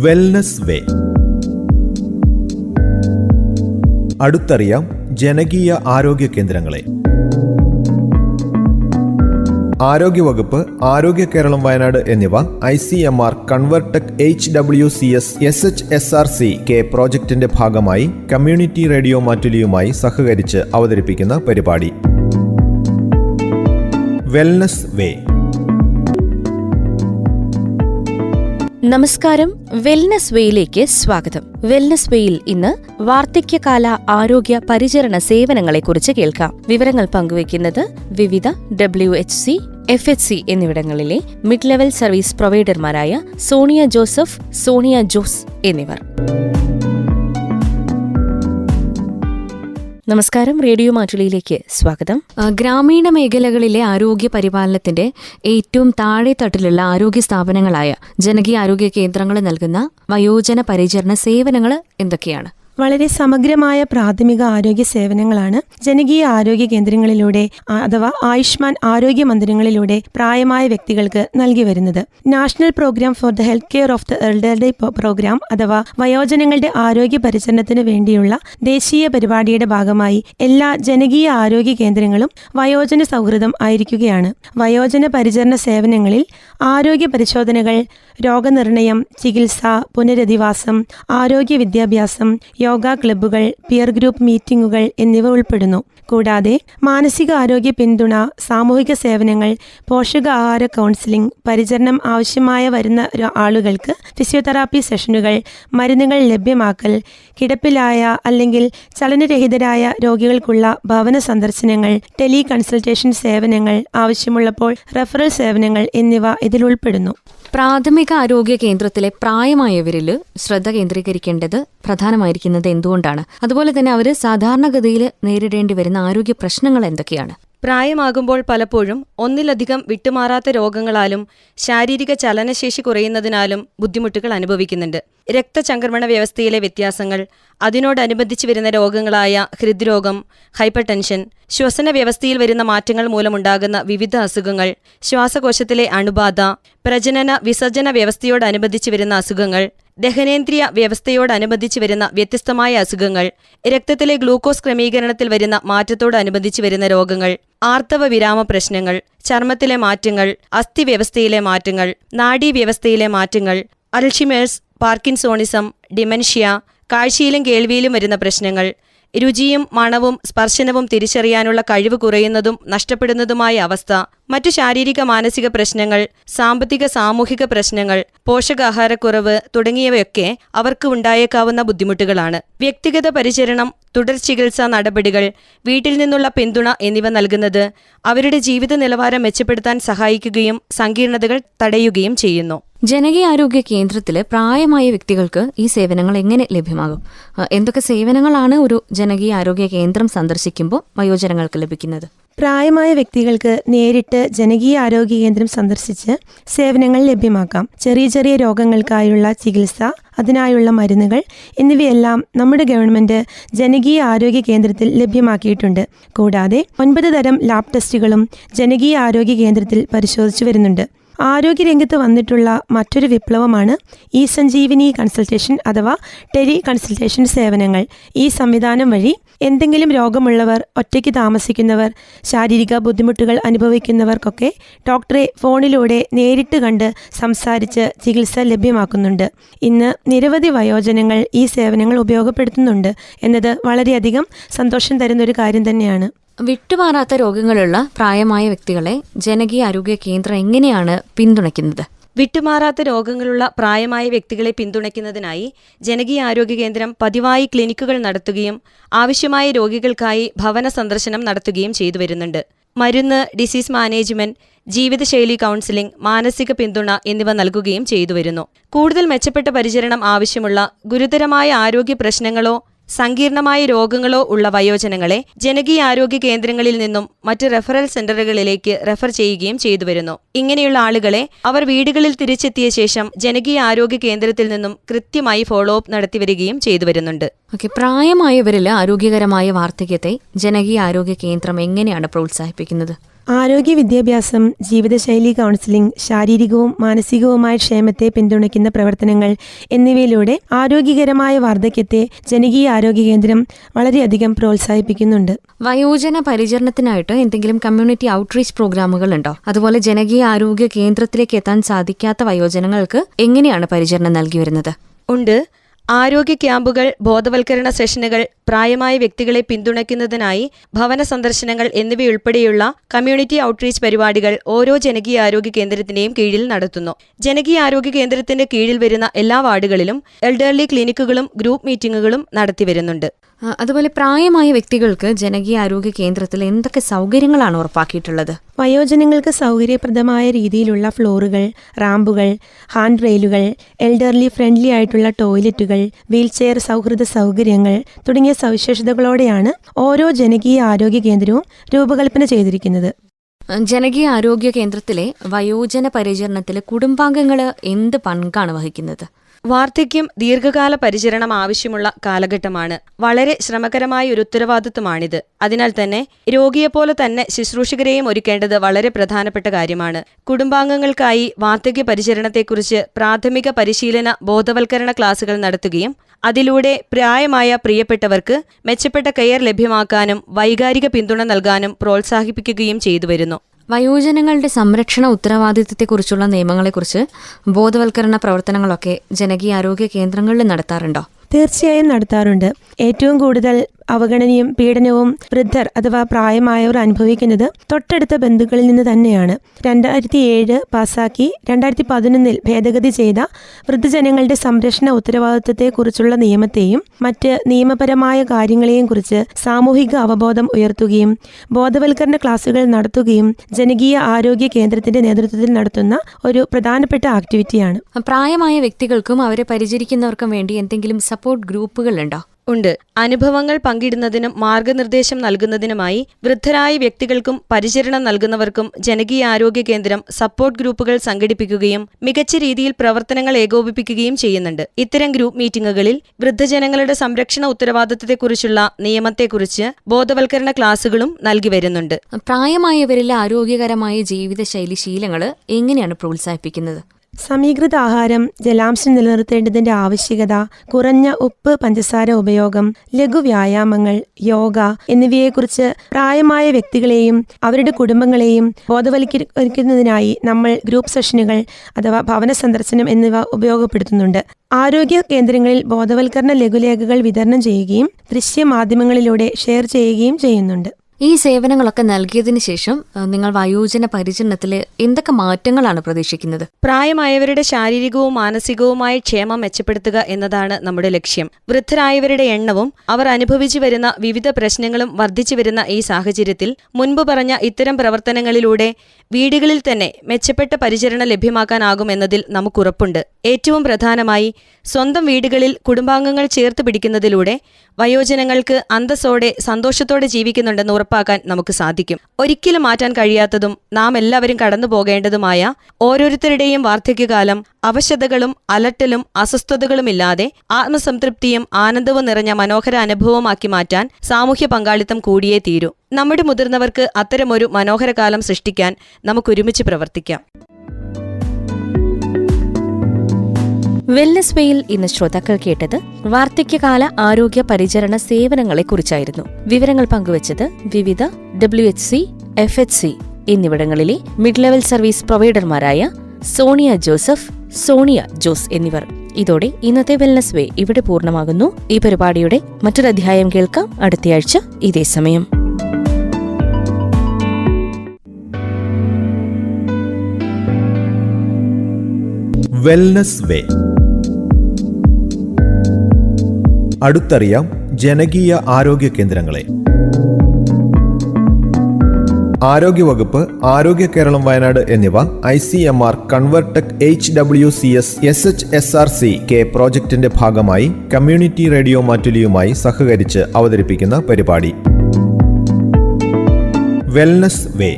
Wellness വേ അടുത്തറിയാം ജനകീയ ആരോഗ്യ കേന്ദ്രങ്ങളെ. ആരോഗ്യവകുപ്പ് ആരോഗ്യ കേരളം വയനാട് എന്നിവ I C M R Convertech H W C S S H S R C K പ്രോജക്റ്റിന്റെ ഭാഗമായി കമ്മ്യൂണിറ്റി റേഡിയോ മാറ്റുലിയുമായി സഹകരിച്ച് അവതരിപ്പിക്കുന്ന പരിപാടി. വെൽനസ് വേ നമസ്കാരം. വെൽനസ് വേയിലേക്ക് സ്വാഗതം. വെൽനസ് വേയിൽ ഇന്ന് വാർദ്ധക്യകാല ആരോഗ്യ പരിചരണ സേവനങ്ങളെക്കുറിച്ച് കേൾക്കാം. വിവരങ്ങൾ പങ്കുവയ്ക്കുന്നത് വിവിധ W H C F H C എന്നിവിടങ്ങളിലെ മിഡ് ലെവൽ സർവീസ് പ്രൊവൈഡർമാരായ സോണിയ ജോസഫ് സോണിയ ജോസ് എന്നിവർ. നമസ്കാരം റേഡിയോ മാറ്റുലിയിലേക്ക് സ്വാഗതം. ഗ്രാമീണ മേഖലകളിലെ ആരോഗ്യ പരിപാലനത്തിന്റെ ഏറ്റവും താഴെ തട്ടിലുള്ള ആരോഗ്യ സ്ഥാപനങ്ങളായ ജനകീയ ആരോഗ്യ കേന്ദ്രങ്ങൾ നൽകുന്ന വയോജന പരിചരണ സേവനങ്ങൾ എന്തൊക്കെയാണ്? വളരെ സമഗ്രമായ പ്രാഥമിക ആരോഗ്യ സേവനങ്ങളാണ് ജനകീയ ആരോഗ്യ കേന്ദ്രങ്ങളിലൂടെ അഥവാ ആയുഷ്മാൻ ആരോഗ്യ മന്ദിരങ്ങളിലൂടെ പ്രായമായ വ്യക്തികൾക്ക് നൽകി വരുന്നത്. National programme for the health care of the elderly programme അഥവാ വയോജനങ്ങളുടെ ആരോഗ്യ പരിചരണത്തിന് വേണ്ടിയുള്ള ദേശീയ പരിപാടിയുടെ ഭാഗമായി എല്ലാ ജനകീയ ആരോഗ്യ കേന്ദ്രങ്ങളും വയോജന സൗഹൃദം ആയിരിക്കുകയാണ്. വയോജന പരിചരണ സേവനങ്ങളിൽ ആരോഗ്യ പരിശോധനകൾ രോഗനിർണയം ചികിത്സ പുനരധിവാസം ആരോഗ്യ വിദ്യാഭ്യാസം യോഗ ക്ലബ്ബുകൾ പിയർ ഗ്രൂപ്പ് മീറ്റിംഗുകൾ എന്നിവ ഉൾപ്പെടുന്നു. കൂടാതെ മാനസിക ആരോഗ്യ പിന്തുണ സാമൂഹിക സേവനങ്ങൾ പോഷകാഹാര കൗൺസിലിംഗ് പരിചരണം ആവശ്യമായ വരുന്ന ആളുകൾക്ക് ഫിസിയോതെറാപ്പി സെഷനുകൾ മരുന്നുകൾ ലഭ്യമാക്കൽ കിടപ്പിലായ അല്ലെങ്കിൽ ചലനരഹിതരായ രോഗികൾക്കുള്ള ഭവന സന്ദർശനങ്ങൾ ടെലി കൺസൾട്ടേഷൻ സേവനങ്ങൾ ആവശ്യമുള്ളപ്പോൾ റഫറൽ സേവനങ്ങൾ എന്നിവ ഇതിൽ ഉൾപ്പെടുന്നു. പ്രാഥമിക ആരോഗ്യ കേന്ദ്രത്തിലെ പ്രായമായവരിൽ ശ്രദ്ധ കേന്ദ്രീകരിക്കേണ്ടത് പ്രധാനമായിരിക്കുന്നത് എന്തുകൊണ്ടാണ്? അതുപോലെ തന്നെ അവർ സാധാരണഗതിയിൽ നേരിടേണ്ടി വരുന്ന ആരോഗ്യ പ്രശ്നങ്ങൾ എന്തൊക്കെയാണ്? പ്രായമാകുമ്പോൾ പലപ്പോഴും ഒന്നിലധികം വിട്ടുമാറാത്ത രോഗങ്ങളാലും ശാരീരിക ചലനശേഷി കുറയുന്നതിനാലും ബുദ്ധിമുട്ടുകൾ അനുഭവിക്കുന്നുണ്ട്. രക്തചംക്രമണ വ്യവസ്ഥയിലെ വ്യത്യാസങ്ങൾ അതിനോടനുബന്ധിച്ച് വരുന്ന രോഗങ്ങളായ ഹൃദ്രോഗം ഹൈപ്പർ ടെൻഷൻ ശ്വസന വ്യവസ്ഥയിൽ വരുന്ന മാറ്റങ്ങൾ മൂലമുണ്ടാകുന്ന വിവിധ അസുഖങ്ങൾ ശ്വാസകോശത്തിലെ അണുബാധ പ്രജനന വിസർജന വ്യവസ്ഥയോടനുബന്ധിച്ച് വരുന്ന അസുഖങ്ങൾ ദഹനേന്ദ്രിയ വ്യവസ്ഥയോടനുബന്ധിച്ച് വരുന്ന വ്യത്യസ്തമായ അസുഖങ്ങൾ രക്തത്തിലെ ഗ്ലൂക്കോസ് ക്രമീകരണത്തിൽ വരുന്ന മാറ്റത്തോടനുബന്ധിച്ച് വരുന്ന രോഗങ്ങൾ ആർത്തവ വിരാമ പ്രശ്നങ്ങൾ ചർമ്മത്തിലെ മാറ്റങ്ങൾ അസ്ഥിവ്യവസ്ഥയിലെ മാറ്റങ്ങൾ നാഡീവ്യവസ്ഥയിലെ മാറ്റങ്ങൾ അൽഷിമേഴ്സ് പാർക്കിൻസോണിസം ഡിമൻഷ്യ കാഴ്ചയിലും കേൾവിയിലും വരുന്ന പ്രശ്നങ്ങൾ രുചിയും മണവും സ്പർശനവും തിരിച്ചറിയാനുള്ള കഴിവ് കുറയുന്നതും നഷ്ടപ്പെടുന്നതുമായ അവസ്ഥ മറ്റു ശാരീരിക മാനസിക പ്രശ്നങ്ങൾ സാമ്പത്തിക സാമൂഹിക പ്രശ്നങ്ങൾ പോഷകാഹാരക്കുറവ് തുടങ്ങിയവയൊക്കെ അവർക്ക് ഉണ്ടായേക്കാവുന്ന ബുദ്ധിമുട്ടുകളാണ്. വ്യക്തിഗത പരിചരണം തുടർ ചികിത്സാ നടപടികൾ വീട്ടിൽ നിന്നുള്ള പിന്തുണ എന്നിവ നൽകുന്നത് അവരുടെ ജീവിത നിലവാരം മെച്ചപ്പെടുത്താൻ സഹായിക്കുകയും സങ്കീർണതകൾ തടയുകയും ചെയ്യുന്നു. ജനകീയ ആരോഗ്യ കേന്ദ്രത്തിൽ പ്രായമായ വ്യക്തികൾക്ക് ഈ സേവനങ്ങൾ എങ്ങനെ ലഭ്യമാകും? എന്തൊക്കെ സേവനങ്ങളാണ് ഒരു ജനകീയ ആരോഗ്യ കേന്ദ്രം സന്ദർശിക്കുമ്പോൾ വയോജനങ്ങൾക്ക് ലഭിക്കുന്നത്? പ്രായമായ വ്യക്തികൾക്ക് നേരിട്ട് ജനകീയ ആരോഗ്യ കേന്ദ്രം സന്ദർശിച്ച് സേവനങ്ങൾ ലഭ്യമാക്കാം. ചെറിയ ചെറിയ രോഗങ്ങൾക്കായുള്ള ചികിത്സ അതിനായുള്ള മരുന്നുകൾ എന്നിവയെല്ലാം നമ്മുടെ ഗവൺമെന്റ് ജനകീയ ആരോഗ്യ കേന്ദ്രത്തിൽ ലഭ്യമാക്കിയിട്ടുണ്ട്. കൂടാതെ ഒൻപത് തരം ലാബ് ടെസ്റ്റുകളും ജനകീയ ആരോഗ്യ കേന്ദ്രത്തിൽ പരിശോധിച്ചു വരുന്നുണ്ട്. ആരോഗ്യരംഗത്ത് വന്നിട്ടുള്ള മറ്റൊരു വിപ്ലവമാണ് ഇ സഞ്ജീവിനി കൺസൾട്ടേഷൻ അഥവാ ടെലി കൺസൾട്ടേഷൻ സേവനങ്ങൾ. ഈ സംവിധാനം വഴി എന്തെങ്കിലും രോഗമുള്ളവർ ഒറ്റയ്ക്ക് താമസിക്കുന്നവർ ശാരീരിക ബുദ്ധിമുട്ടുകൾ അനുഭവിക്കുന്നവർക്കൊക്കെ ഡോക്ടറെ ഫോണിലൂടെ നേരിട്ട് കണ്ട് സംസാരിച്ച് ചികിത്സ ലഭ്യമാക്കുന്നുണ്ട്. ഇന്ന് നിരവധി വയോജനങ്ങൾ ഈ സേവനങ്ങൾ ഉപയോഗപ്പെടുത്തുന്നുണ്ട് എന്നത് വളരെയധികം സന്തോഷം തരുന്ന ഒരു കാര്യം തന്നെയാണ്. വിട്ടുമാറാത്ത രോഗങ്ങളുള്ള പ്രായമായ വ്യക്തികളെ ജനകീയ ആരോഗ്യ കേന്ദ്രം എങ്ങനെയാണ് പിന്തുണയ്ക്കുന്നത്? വിട്ടുമാറാത്ത രോഗങ്ങളുള്ള പ്രായമായ വ്യക്തികളെ പിന്തുണയ്ക്കുന്നതിനായി ജനകീയ ആരോഗ്യ കേന്ദ്രം പതിവായി ക്ലിനിക്കുകൾ നടത്തുകയും ആവശ്യമായ രോഗികൾക്കായി ഭവന സന്ദർശനം നടത്തുകയും ചെയ്തു വരുന്നുണ്ട്. മരുന്ന് ഡിസീസ് മാനേജ്മെന്റ് ജീവിതശൈലി കൗൺസിലിംഗ് മാനസിക പിന്തുണ എന്നിവ നൽകുകയും ചെയ്തു വരുന്നു. കൂടുതൽ മെച്ചപ്പെട്ട പരിചരണം ആവശ്യമുള്ള ഗുരുതരമായ ആരോഗ്യ പ്രശ്നങ്ങളോ സങ്കീർണമായ രോഗങ്ങളോ ഉള്ള വയോജനങ്ങളെ ജനകീയ ആരോഗ്യ കേന്ദ്രങ്ങളിൽ നിന്നും മറ്റ് റെഫറൽ സെന്ററുകളിലേക്ക് റെഫർ ചെയ്യുകയും ചെയ്തു വരുന്നു. ഇങ്ങനെയുള്ള ആളുകളെ അവർ വീടുകളിൽ തിരിച്ചെത്തിയ ശേഷം ജനകീയ ആരോഗ്യ കേന്ദ്രത്തിൽ നിന്നും കൃത്യമായി ഫോളോ അപ്പ് നടത്തിവരികയും ചെയ്തു വരുന്നുണ്ട്. ഓക്കെ പ്രായമായവരിൽ ആരോഗ്യകരമായ വാർദ്ധക്യത്തെ ജനകീയ ആരോഗ്യ കേന്ദ്രം എങ്ങനെയാണ് പ്രോത്സാഹിപ്പിക്കുന്നത്? ആരോഗ്യ വിദ്യാഭ്യാസം ജീവിതശൈലി കൗൺസിലിംഗ് ശാരീരികവും മാനസികവുമായ ക്ഷേമത്തെ പിന്തുണയ്ക്കുന്ന പ്രവർത്തനങ്ങൾ എന്നിവയിലൂടെ ആരോഗ്യകരമായ വാർദ്ധക്യത്തെ ജനകീയ ആരോഗ്യ കേന്ദ്രം വളരെയധികം പ്രോത്സാഹിപ്പിക്കുന്നുണ്ട്. വയോജന പരിചരണത്തിനായിട്ട് എന്തെങ്കിലും കമ്മ്യൂണിറ്റി ഔട്ട്റീച്ച് പ്രോഗ്രാമുകൾ ഉണ്ടോ? അതുപോലെ ജനകീയ ആരോഗ്യ കേന്ദ്രത്തിലേക്ക് എത്താൻ സാധിക്കാത്ത വയോജനങ്ങൾക്ക് എങ്ങനെയാണ് പരിചരണം നൽകി വരുന്നത്? ഉണ്ട്. ആരോഗ്യ ക്യാമ്പുകൾ ബോധവൽക്കരണ സെഷനുകൾ പ്രായമായ വ്യക്തികളെ പിന്തുണയ്ക്കുന്നതിനായി ഭവന സന്ദർശനങ്ങൾ എന്നിവയുൾപ്പെടെയുള്ള കമ്മ്യൂണിറ്റി ഔട്ട്റീച്ച് പരിപാടികൾ ഓരോ ജനകീയ ആരോഗ്യ കേന്ദ്രത്തിന്റെയും കീഴിൽ നടത്തുന്നു. ജനകീയ ആരോഗ്യ കേന്ദ്രത്തിന്റെ കീഴിൽ വരുന്ന എല്ലാ വാർഡുകളിലും എൽഡർലി ക്ലിനിക്കുകളും ഗ്രൂപ്പ് മീറ്റിംഗുകളും നടത്തിവരുന്നുണ്ട് അതുപോലെ പ്രായമായ വ്യക്തികൾക്ക് ജനകീയ ആരോഗ്യ കേന്ദ്രത്തിൽ എന്തൊക്കെ സൗകര്യങ്ങളാണ് ഉറപ്പാക്കിയിട്ടുള്ളത്? വയോജനങ്ങൾക്ക് സൗകര്യപ്രദമായ രീതിയിലുള്ള ഫ്ലോറുകൾ റാമ്പുകൾ ഹാൻഡ് റെയിലുകൾ എൽഡർലി ഫ്രണ്ട്ലി ആയിട്ടുള്ള ടോയ്ലറ്റുകൾ വീൽചെയർ സൗഹൃദ സൗകര്യങ്ങൾ തുടങ്ങിയ സവിശേഷതകളോടെയാണ് ഓരോ ജനകീയ ആരോഗ്യ കേന്ദ്രവും രൂപകൽപ്പന ചെയ്തിരിക്കുന്നത്. ജനകീയ ആരോഗ്യ കേന്ദ്രത്തിലെ വയോജന പരിചരണത്തിലെ കുടുംബാംഗങ്ങൾ എന്ത് പങ്കാണ് വഹിക്കുന്നത്? വാർദ്ധക്യം ദീർഘകാല പരിചരണം ആവശ്യമുള്ള കാലഘട്ടമാണ്. വളരെ ശ്രമകരമായ ഒരു ഉത്തരവാദിത്വമാണിത്. അതിനാൽ തന്നെ രോഗിയെപ്പോലെ തന്നെ ശുശ്രൂഷകരെയും ഒരുക്കേണ്ടത് വളരെ പ്രധാനപ്പെട്ട കാര്യമാണ്. കുടുംബാംഗങ്ങൾക്കായി വാർദ്ധക്യ പരിചരണത്തെക്കുറിച്ച് പ്രാഥമിക പരിശീലന ബോധവൽക്കരണ ക്ലാസുകൾ നടത്തുകയും അതിലൂടെ പ്രായമായ പ്രിയപ്പെട്ടവർക്ക് മെച്ചപ്പെട്ട കെയർ ലഭ്യമാക്കാനും വൈകാരിക പിന്തുണ നൽകാനും പ്രോത്സാഹിപ്പിക്കുകയും ചെയ്തു വരുന്നു വയോജനങ്ങളുടെ സംരക്ഷണ ഉത്തരവാദിത്തത്തെക്കുറിച്ചുള്ള നിയമങ്ങളെക്കുറിച്ച് ബോധവൽക്കരണ പ്രവർത്തനങ്ങളൊക്കെ ജനകീയ ആരോഗ്യ കേന്ദ്രങ്ങളിൽ നടത്താറുണ്ടോ? തീർച്ചയായും നടത്താറുണ്ട്. ഏറ്റവും കൂടുതൽ അവഗണനയും പീഡനവും വൃദ്ധർ അഥവാ പ്രായമായവർ അനുഭവിക്കുന്നത് തൊട്ടടുത്ത ബന്ധുക്കളിൽ നിന്ന് തന്നെയാണ്. രണ്ടായിരത്തി ഏഴ് പാസാക്കി രണ്ടായിരത്തി പതിനൊന്നിൽ ഭേദഗതി ചെയ്ത വൃദ്ധജനങ്ങളുടെ സംരക്ഷണ ഉത്തരവാദിത്വത്തെക്കുറിച്ചുള്ള നിയമത്തെയും മറ്റ് നിയമപരമായ കാര്യങ്ങളെയും കുറിച്ച് സാമൂഹിക അവബോധം ഉയർത്തുകയും ബോധവൽക്കരണ ക്ലാസുകൾ നടത്തുകയും ജനകീയ ആരോഗ്യ കേന്ദ്രത്തിന്റെ നേതൃത്വത്തിൽ നടത്തുന്ന ഒരു പ്രധാനപ്പെട്ട ആക്ടിവിറ്റിയാണ്. പ്രായമായ വ്യക്തികൾക്കും അവരെ പരിചരിക്കുന്നവർക്കും വേണ്ടി എന്തെങ്കിലും സപ്പോർട്ട് ഗ്രൂപ്പുകൾ ഉണ്ട് അനുഭവങ്ങൾ പങ്കിടുന്നതിനും മാർഗനിർദ്ദേശം നൽകുന്നതിനുമായി വൃദ്ധരായ വ്യക്തികൾക്കും പരിചരണം നൽകുന്നവർക്കും ജനകീയ ആരോഗ്യ കേന്ദ്രം സപ്പോർട്ട് ഗ്രൂപ്പുകൾ സംഘടിപ്പിക്കുകയും മികച്ച രീതിയിൽ പ്രവർത്തനങ്ങൾ ഏകോപിപ്പിക്കുകയും ചെയ്യുന്നുണ്ട്. ഇത്തരം ഗ്രൂപ്പ് മീറ്റിംഗുകളിൽ വൃദ്ധജനങ്ങളുടെ സംരക്ഷണ ഉത്തരവാദിത്തത്തെക്കുറിച്ചുള്ള നിയമത്തെക്കുറിച്ച് ബോധവൽക്കരണ ക്ലാസുകളും നൽകി വരുന്നുണ്ട്. പ്രായമായവരിലെ ആരോഗ്യകരമായ ജീവിതശൈലി ശീലങ്ങൾ എങ്ങനെയാണ് പ്രോത്സാഹിപ്പിക്കുന്നത്? സമീകൃത ആഹാരം ജലാംശം നിലനിർത്തേണ്ടതിന്റെ ആവശ്യകത കുറഞ്ഞ ഉപ്പ് പഞ്ചസാര ഉപയോഗം ലഘു വ്യായാമങ്ങൾ യോഗ എന്നിവയെക്കുറിച്ച് പ്രായമായ വ്യക്തികളെയും അവരുടെ കുടുംബങ്ങളെയും ബോധവൽക്കരിക്കുന്നതിനായി നമ്മൾ ഗ്രൂപ്പ് സെഷനുകൾ അഥവാ ഭവന സന്ദർശനം എന്നിവ ഉപയോഗപ്പെടുത്തുന്നുണ്ട്. ആരോഗ്യ കേന്ദ്രങ്ങളിൽ ബോധവൽക്കരണ ലഘുലേഖകൾ വിതരണം ചെയ്യുകയും ദൃശ്യമാധ്യമങ്ങളിലൂടെ ഷെയർ ചെയ്യുകയും ചെയ്യുന്നുണ്ട്. ഈ സേവനങ്ങളൊക്കെ നൽകിയതിനു ശേഷം നിങ്ങൾ വയോജന പരിചരണത്തിൽ എന്തൊക്കെ മാറ്റങ്ങളാണ് പ്രതീക്ഷിക്കുന്നത്? പ്രായമായവരുടെ ശാരീരികവും മാനസികവുമായ ക്ഷേമം മെച്ചപ്പെടുത്തുക എന്നതാണ് നമ്മുടെ ലക്ഷ്യം. വൃദ്ധരായവരുടെ എണ്ണവും അവർ അനുഭവിച്ചു വരുന്ന വിവിധ പ്രശ്നങ്ങളും വർദ്ധിച്ചു വരുന്ന ഈ സാഹചര്യത്തിൽ മുൻപ് പറഞ്ഞ ഇത്തരം പ്രവർത്തനങ്ങളിലൂടെ വീടുകളിൽ തന്നെ മെച്ചപ്പെട്ട പരിചരണം ലഭ്യമാക്കാനാകുമെന്നതിൽ നമുക്കുറപ്പുണ്ട്. ഏറ്റവും പ്രധാനമായി സ്വന്തം വീടുകളിൽ കുടുംബാംഗങ്ങൾ ചേർത്ത് പിടിക്കുന്നതിലൂടെ വയോജനങ്ങൾക്ക് അന്തസ്സോടെ സന്തോഷത്തോടെ ജീവിക്കുന്നുണ്ടെന്ന് ഉറപ്പാക്കാൻ നമുക്ക് സാധിക്കും. ഒരിക്കലും മാറ്റാൻ കഴിയാത്തതും നാം എല്ലാവരും കടന്നു പോകേണ്ടതുമായ ഓരോരുത്തരുടെയും വാർദ്ധക്യകാലം അവശതകളും അലട്ടലും അസ്വസ്ഥതകളുമില്ലാതെ ആത്മസംതൃപ്തിയും ആനന്ദവും നിറഞ്ഞ മനോഹര അനുഭവമാക്കി മാറ്റാൻ സാമൂഹ്യ പങ്കാളിത്തം കൂടിയേ തീരൂ. നമ്മുടെ മുതിർന്നവർക്ക് അത്തരമൊരു മനോഹര കാലം സൃഷ്ടിക്കാൻ നമുക്കൊരുമിച്ച് പ്രവർത്തിക്കാം. വെൽനസ് വെയിൽ ഇന്ന് ശ്രോതാക്കൾ കേട്ടത് വാർദ്ധക്യകാല ആരോഗ്യ പരിചരണ സേവനങ്ങളെക്കുറിച്ചായിരുന്നു. വിവരങ്ങൾ പങ്കുവച്ചത് വിവിധ W H C F H C എന്നിവിടങ്ങളിലെ മിഡ് ലെവൽ സർവീസ് പ്രൊവൈഡർമാരായ സോണിയ ജോസഫ് സോണിയ ജോസ് എന്നിവർ. ഇതോടെ ഇന്നത്തെ വെൽനസ് വേ ഇവിടെ പൂർണമാകുന്നു. ഈ പരിപാടിയുടെ മറ്റൊരധ്യായം കേൾക്കാം. അടുത്തയാഴ്ച ഇതേ സമയം. വെൽനസ് വേ അടുത്തറിയാം ജനകീയ ആരോഗ്യ കേന്ദ്രങ്ങളെ. ആരോഗ്യവകുപ്പ് ആരോഗ്യ കേരളം വയനാട് എന്നിവ I C M R Convertech H W C S S H S R C K പ്രോജക്റ്റിന്റെ ഭാഗമായി കമ്മ്യൂണിറ്റി റേഡിയോ മാറ്റുലിയുമായി സഹകരിച്ച് അവതരിപ്പിക്കുന്ന പരിപാടി. Wellness way.